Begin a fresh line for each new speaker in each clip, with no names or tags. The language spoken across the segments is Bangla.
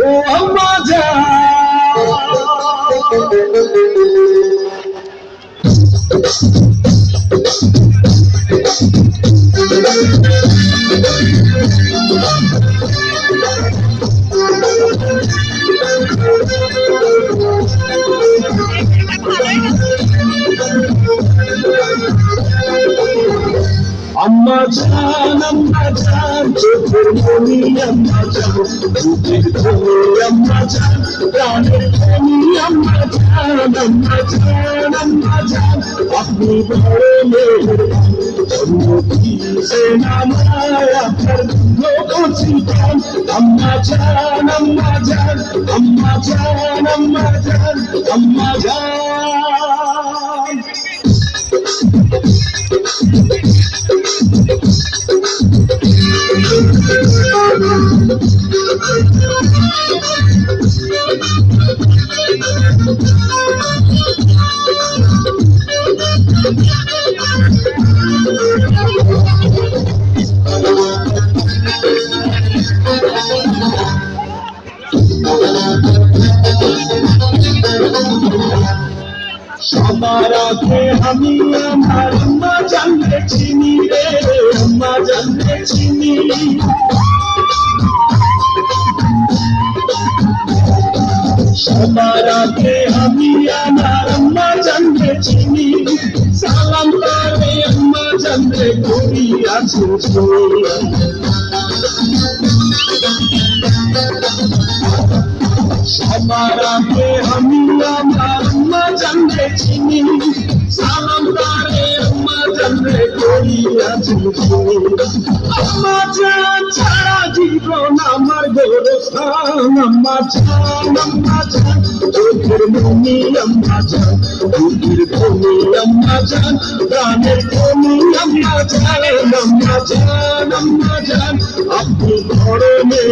ও আম্মা জান আম্মা জান আম্মা জান চোখের মনি আম্মা জান বুকের ধরে আম্মা জান প্রাণের ধনি আম্মা জান আম্মা জান আম্মা জান আপনি বড় মেহেরবান জন্ম দিয়েছেন আমায় আপনার লোকছি গান আম্মা জান আম্মা জান আম্মা জান আম্মা জান আম্মা জান সবার আগে আমি আমার আম্মা জানতে চিনি রে আম্মা জানতে চিনি। সবার আগে আমি আমার আম্মা জানতে চিনি। সালাম তারে আম্মা জানতে করি আছি ছাড়া জীবন আমার গোরস্থান, আম্মা জান আম্মা জান। চোখের মনি, আম্মা জান। বুকের ধনি আম্মা জান। প্রাণের ধনি আম্মা জান আম্মা জান, আম্মা বড়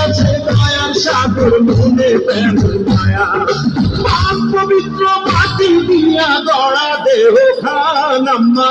আছে দয়ার সাগর মনে প্রেম মায়া। পাক পবিত্র মাটি দিয়া গড়া দেহ খান আম্মা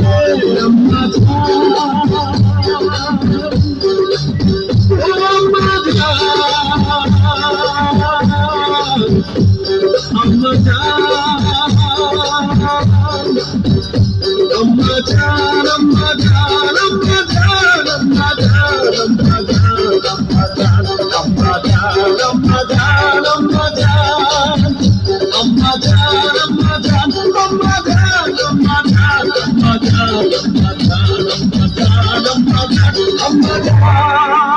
Amma